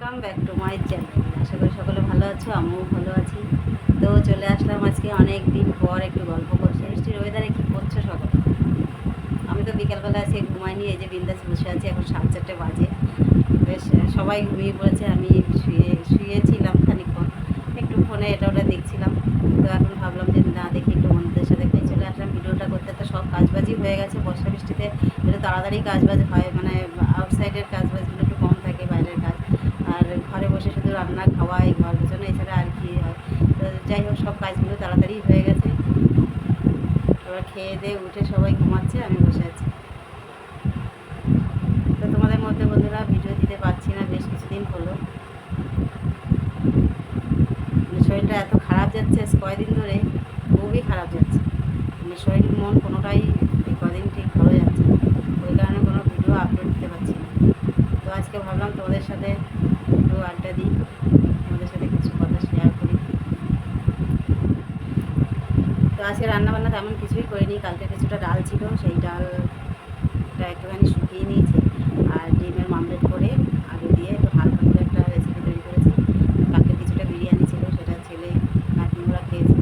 Welcome back to my channel. আশা করি সকলে ভালো আছো, আমিও ভালো আছি। তো চলে আসলাম আজকে অনেক দিন পর একটু গল্প করছি বৃষ্টির ওয়েদারে কী করছ সকালে? আমি তো বিকালবেলা আজকে ঘুমাইনি এই যে বিন্দাস বসে আছি, এখন সাড়ে চারটে বাজে। বেশ সবাই ঘুমিয়ে পড়েছে, আমি শুয়ে, শুয়েছিলাম খানিকক্ষণ। একটু ফোনে এটা ওটা দেখছিলাম। তো এখন ভাবলাম যে না, দেখি একটু বন্ধুদের সাথে তাই চলে আসলাম। ভিডিওটা করতে তো সব কাজবাজই হয়ে গেছে, বর্ষা বৃষ্টিতে একটু তাড়াতাড়ি কাজবাজ হয় মানে আউটসাইডের কাজবাজগুলো একটু কম থাকে বাইরের কাজ আর ঘরে বসে শুধু রান্না খাওয়া এই ঘর পেছনে এছাড়া আর কি হয় যাই হোক, সব কাজগুলো তাড়াতাড়ি হয়ে গেছে। এবার খেয়ে দিয়ে উঠে সবাই ঘুমাচ্ছে, আমি বসে আছি। তো তোমাদের মধ্যে বন্ধুরা ভিডিও দিতে পারছি না, বেশ কিছুদিন হলো। মানে শরীরটা এত খারাপ যাচ্ছে কয়দিন ধরে খুবই খারাপ যাচ্ছে। মানে শরীর, মন কোনোটাই কদিন ঠিক ভালো যাচ্ছে। ওই কারণে কোনো ভিডিও আপলোড দিতে পারছি না। তো আজকে ভাবলাম তোমাদের সাথে একটু আড্ডা দিই, তোমাদের সাথে কিছু কথা শেয়ার করি। তো আজকে রান্নাবান্না তেমন কিছুই করিনি, কালকে কিছুটা ডাল ছিল, সেই ডালটা একটুখানি শুকিয়ে নিয়েছি, আর ডিমের মামলেট করে আলু দিয়ে একটু হালকা করে একটা রেসিপি তৈরি করেছি। কালকে কিছুটা বিরিয়ানি ছিল, সেটা ছেলে নাতনিরা খেয়েছে।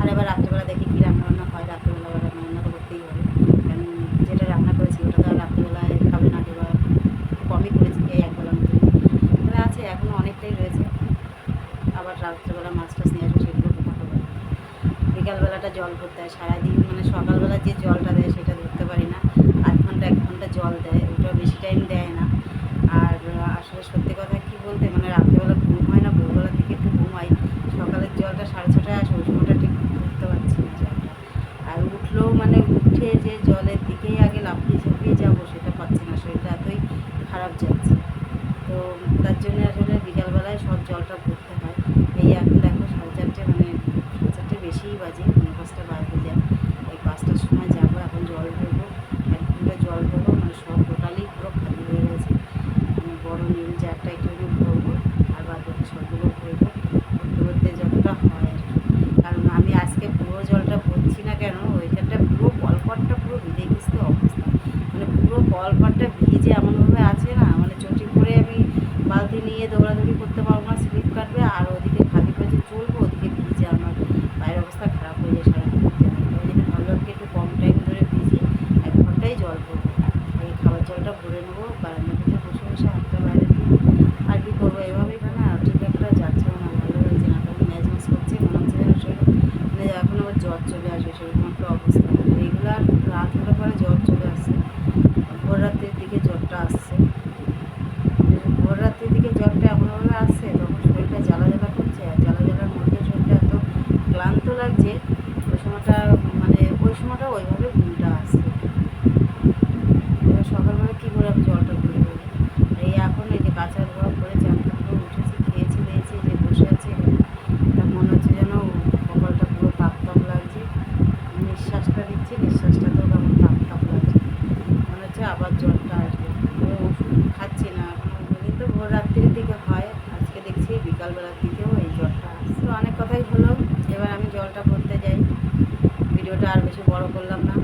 আর এবার রাত্রেবেলা দেখি কী রান্নাবান্না হয়, রাত্রেবেলা আবার রান্না বান্না তো করতেই হবে কারণ যেটা রান্না করেছি ওটা তো আর রাত্রেবেলায় খাবে না এবার কমই করেছি এই একবেলা মতো তবে আছে এখনও অনেকটাই রয়েছে আবার রাত্রেবেলা মাছ টাছ নিয়ে আসবে সেগুলো ঘুমাতে পারি বিকালবেলাটা জল ভরতে হয়, সারাদিন মানে সকালবেলা যে জলটা দেয় সেটা ধরতে পারি না। আধ ঘণ্টা, এক ঘণ্টা জল দেয়, ওটা বেশি টাইম দেয় না। আর আসলে সত্যি কথা কি বলতে মানে রাত্রেবেলা ঘুম হয় না, ভোরবেলা থেকে একটু ঘুমাই। সকালের জলটা সাড়ে ছটায় আসে, ওই সময়টা ঠিক উঠতে পারছি না জলটা। আর উঠলেও মানে উঠে যে জলের দিকেই আগে লাফিয়ে ঝাঁপিয়ে যাব, সেটা পাচ্ছি না, শরীরটা এতই খারাপ যাচ্ছে। তো তার জন্য আসলে বিকালবেলায় সব জলটা এই এখন দেখো সাড়ে চারটে মানে সাড়ে চারটে বেশিই বাজে পনেরো পাঁচটা বাজতে যায় এই পাঁচটার সময় যাব, এখন জল ভরবো এক ঘণ্টা জল ভরবো মানে সব টোটালি পুরো খালি হয়ে গেছে। মানে বড় নীল একটু একটু ভরবো আর বাদ বাকি সবগুলো ভরবো ভরতে ভরতে যতটা হয় আর কি। কারণ আমি আজকে পুরো জলটা ভরছি না কেন, ওইখানটা পুরো কলপাটটা পুরো ভিজে গেছে অবস্থা। মানে পুরো কলপাটটা ভিজে এমনভাবে আছে না মানে চটি করে আমি বালতি নিয়ে দৌড়াদৌড়ি করতে পারব না স্লিপ কাটবে আর ওদিকে খালি পেটে চলবো ওদিকে ভিজে আমার পায়ের অবস্থা খারাপ হয়ে যায় সারা ওই জন্য ভাবলাম কি একটু কম টাইম ধরে ভিজি এক ঘন্টাই জল ভরবো এই খাবার জলটা ভরে নেব বারান্দার দিকে বসে বসে হাতটা বাইরে দিয়ে আর কি করব এভাবেই না ঠিক একটা যাচ্ছে না ভালো লাগছে না তখন ম্যাচ ম্যাচ করছে মনে হচ্ছে যেন শরীরে মানে এখন আবার জ্বর চলে আসবে সেরকম একটা অবস্থা রেগুলার রাত হলে পরে জ্বর চলে আসছে ভোর রাতের দিকে জ্বরটা আসছে। ভোর রাতের দিকে জ্বরটা এমনভাবে আসছে, তখন শরীরটা জ্বালা জ্বালা করছে, আর জ্বালা জ্বালার মধ্যে শরীরটা এত ক্লান্ত লাগছে, ওই সময়টা মানে ওই সময়টা ওইভাবে ঘুমটা আসছে এবার সকালবেলা কী করে আমি জলটা ঘুরে দেবো এই এখন এই যে কাঁচা ধোয়া করে চান টান করে উঠেছি খেয়েছি দিয়েছি যে বসে আছি তা মনে হচ্ছে যেন কপালটা পুরো তাপ তাপ লাগছে নিঃশ্বাসটা দিচ্ছি নিঃশ্বাসটাতেও কেমন তাপ তাপ লাগছে মনে হচ্ছে আবার জ্বরটা আসবে তো ওষুধ খাচ্ছি না এখনও কিন্তু ভোর রাত্রির দিকে হয় আজকে দেখছি বিকালবেলার দিকেও এই আসছে। তো অনেক কথাই হলো। এবার আমি জলটা করতে যাই। ভিডিওটা আর বেশি বড় করলাম না।